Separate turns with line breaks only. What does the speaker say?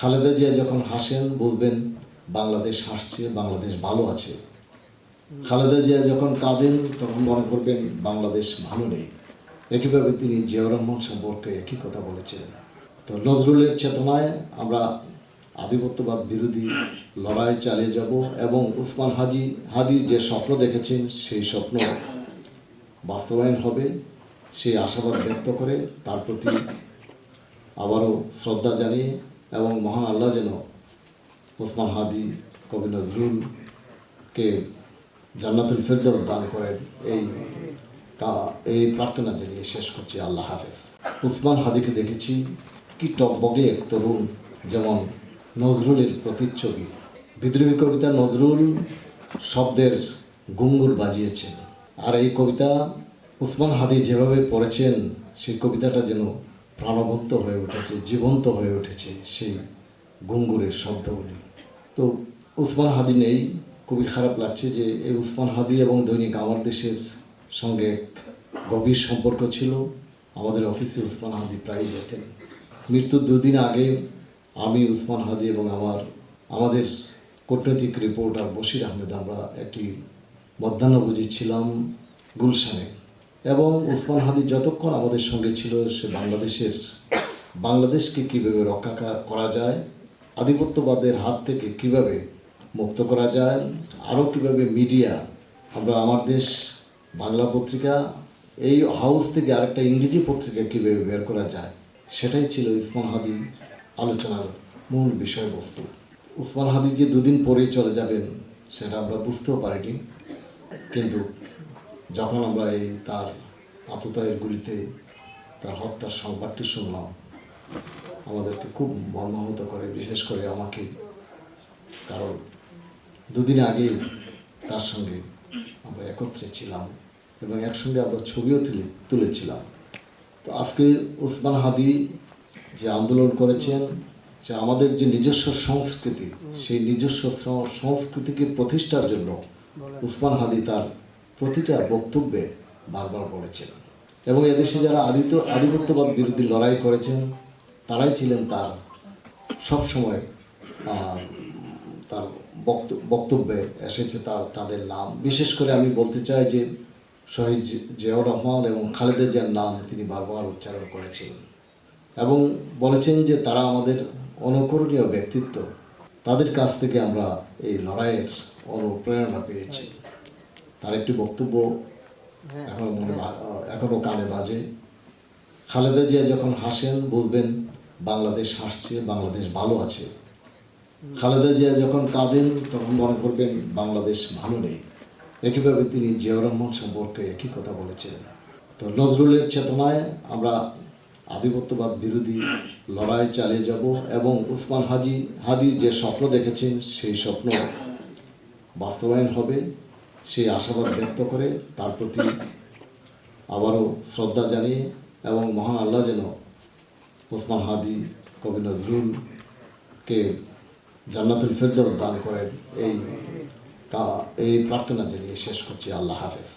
খালেদা জিয়া যখন হাসেন, বলবেন, বাংলাদেশ হাসছে, বাংলাদেশ ভালো আছে। খালেদা জিয়া যখন কাঁদেন, তখন মনে করবেন, বাংলাদেশ ভালো নেই। একইভাবে তিনি জিয়াউর রহমান সম্পর্কে একই কথা বলেছিলেন। তো নজরুলের চেতনায় আমরা আধিপত্যবাদ বিরোধী লড়াই চালিয়ে যাব এবং উসমান হাজি, হাদি যে স্বপ্ন দেখেছেন, সেই স্বপ্ন বাস্তবায়ন হবে। সেই আশাবাদ ব্যক্ত করে তার প্রতি আবারও শ্রদ্ধা জানিয়ে এবং মহান আল্লাহ যেন ওসমান হাদি, কবি নজরুলকে জান্নাতুল ফেরদৌস দান করেন। এই এই প্রার্থনা জানিয়ে শেষ করছি। আল্লাহ হাফেজ। উসমান হাদিকে দেখেছি কি টকবগে এক তরুণ, যেমন নজরুলের প্রতিচ্ছবি। বিদ্রোহী কবিতা নজরুল শব্দের গুঙ্গুর বাজিয়েছেন। আর এই কবিতা উসমান হাদি যেভাবে পড়েছেন, সেই কবিতাটা যেন প্রাণবন্ত হয়ে উঠেছে, জীবন্ত হয়ে উঠেছে সেই গুঙ্গুরের শব্দগুলি। তো উসমান হাদি নেই, খুবই খারাপ লাগছে যে এই উসমান হাদি এবং দৈনিক আমার দেশের সঙ্গে গভীর সম্পর্ক ছিল। আমাদের অফিসে উসমান হাদি প্রায়ই যেতেন। মৃত্যুর দুদিন আগে আমি উসমান হাদি এবং আমার, আমাদের কূটনৈতিক রিপোর্টার বশির আহমেদ, আমরা একটি মধ্যাহ্নভোজী ছিলাম গুলশানে। এবং উসমান হাদি যতক্ষণ আমাদের সঙ্গে ছিল, সে বাংলাদেশের, বাংলাদেশকে কীভাবে রক্ষা করা যায়, আধিপত্যবাদের হাত থেকে কীভাবে মুক্ত করা যায়, আরও কীভাবে মিডিয়া, আমরা আমার দেশ, বাংলা পত্রিকা, এই হাউস থেকে আরেকটা ইংরেজি পত্রিকা কীভাবে বের করা যায়, সেটাই ছিল উসমান হাদি আলোচনার মূল বিষয়বস্তু। উসমান হাদি যে দুদিন পরে চলে যাবেন, সেটা আমরা বুঝতেও পারিনি, কিন্তু যখন আমরা এই তার আততায়ের গুলিতে তার হত্যার সংবাদটি শুনলাম, আমাদেরকে খুব মর্মাহত করে, বিশেষ করে আমাকে। কারণ দুদিন আগে তার সঙ্গে আমরা একত্রে ছিলাম এবং একসঙ্গে আমরা ছবিও তুলে, তুলেছিলাম। তো আজকে উসমান হাদি যে আন্দোলন করেছেন, যে আমাদের যে নিজস্ব সংস্কৃতি, সেই নিজস্ব সংস্কৃতিকে প্রতিষ্ঠার জন্য উসমান হাদি তার প্রতিটা বক্তব্যে বারবার বলেছেন। এবং এদেশে যারা আদিত্য, আধিপত্যবাদ বিরোধী লড়াই করেছেন, তারাই ছিলেন তার সব সময় তার বক্ত- বক্তব্যে এসেছে তার, তাদের নাম। বিশেষ করে আমি বলতে চাই যে শহীদ জিয়াউর রহমান এবং খালেদা জিয়ার নাম তিনি বারবার উচ্চারণ করেছেন। এবং বলেছেন যে তারা আমাদের অনুকরণীয় ব্যক্তিত্ব। তাদের কাছ থেকে আমরা এই লড়াইয়ের অনুপ্রেরণা পেয়েছি। তার একটি বক্তব্য এখনও মনে বা- এখনও কানে বাজে। খালেদা জিয়া যখন হাসেন বলবেন বাংলাদেশ হাসছে বাংলাদেশ ভালো আছে। খালেদা জিয়া যখন কাঁদেন তখন মনে করবেন বাংলাদেশ ভালো নেই। একইভাবে তিনি জিয়াউর রহমান সম্পর্কে একই কথা বলেছিলেন। তো নজরুলের চেতনায় আমরা আধিপত্যবাদ বিরোধী লড়াই চালিয়ে যাব এবং উসমান হাজি হাদি যে স্বপ্ন দেখেছেন সেই স্বপ্ন বাস্তবায়ন হবে। সেই আশাবাদ ব্যক্ত করে তার প্রতি আবারও শ্রদ্ধা জানিয়ে এবং মহান আল্লাহ যেন ওসমান হাদি, কবি নজরুলকে জান্নাতুল ফেরদৌস দান করেন। এই এই প্রার্থনা জানিয়ে শেষ করছি। আল্লাহ হাফেজ।